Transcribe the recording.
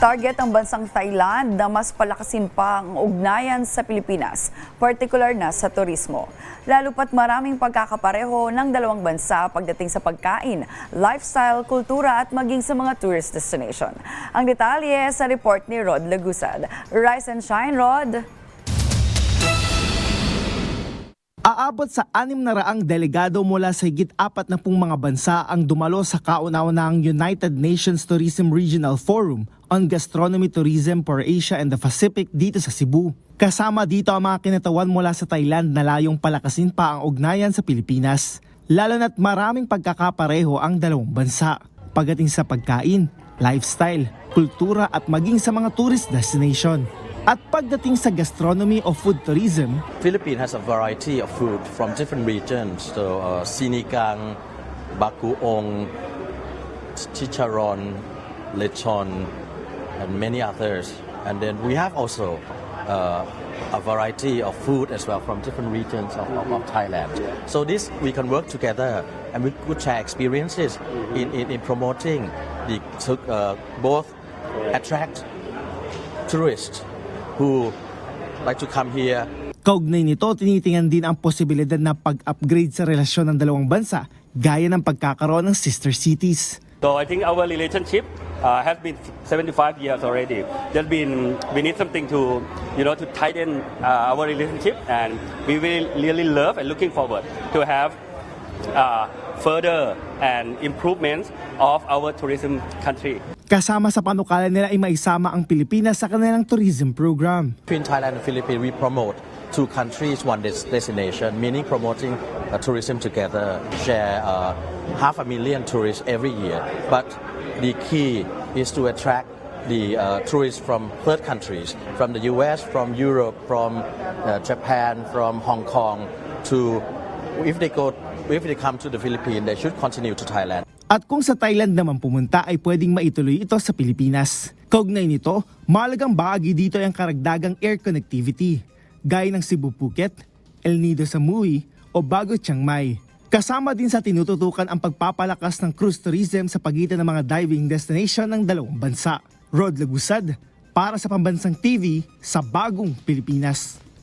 Target ang bansang Thailand na mas palakasin pa ang ugnayan sa Pilipinas, partikular na sa turismo. Lalo pat maraming pagkakapareho ng dalawang bansa pagdating sa pagkain, lifestyle, kultura at maging sa mga tourist destination. Ang detalye sa report ni Rod Lagusad. Rise and shine, Rod! Aabot sa anim na raang delegado mula sa higit apat na pong mga bansa ang dumalo sa kauna-unahang United Nations Tourism Regional Forum on Gastronomy Tourism for Asia and the Pacific dito sa Cebu. Kasama dito ang mga kinatawan mula sa Thailand na layong palakasin pa ang ugnayan sa Pilipinas. Lalo na't maraming pagkakapareho ang dalawang bansa pagdating sa pagkain, lifestyle, kultura at maging sa mga tourist destination. At pagdating sa gastronomy o food tourism, Philippines has a variety of food from different regions. So, uh, sinigang, bakuong, chicharon, lechon, and many others. And then we have also uh, a variety of food as well from different regions of, of, Thailand. So this we can work together and we could share experiences in, in, in promoting the uh, both attract tourists who like to come here Kaugnay nito, tinitingnan din ang posibilidad na pag-upgrade sa relasyon ng dalawang bansa gaya ng pagkakaroon ng sister cities. So I think our relationship uh, has been 75 years already. There's been we need something to you know to tighten uh, our relationship, and we will really love and looking forward to have uh, further and improvements of our tourism country. Kasama sa panukala nila ay maisama ang Pilipinas sa kanilang tourism program. Between Thailand and Philippines, we promote two countries, one des- destination, meaning promoting uh, tourism together, share uh, half a million tourists every year. But the key is to attract the uh, tourists from third countries, from the US, from Europe, from uh, Japan, from Hong Kong, to if they go, if they come to the Philippines, they should continue to Thailand. At kung sa Thailand naman pumunta ay pwedeng maituloy ito sa Pilipinas. Kaugnay nito, mahalagang bahagi dito ang karagdagang air connectivity, gaya ng Cebu Phuket, El Nido Samui o Bago Chiang Mai. Kasama din sa tinututukan ang pagpapalakas ng cruise tourism sa pagitan ng mga diving destination ng dalawang bansa. Rod Lagusad, para sa Pambansang TV sa Bagong Pilipinas.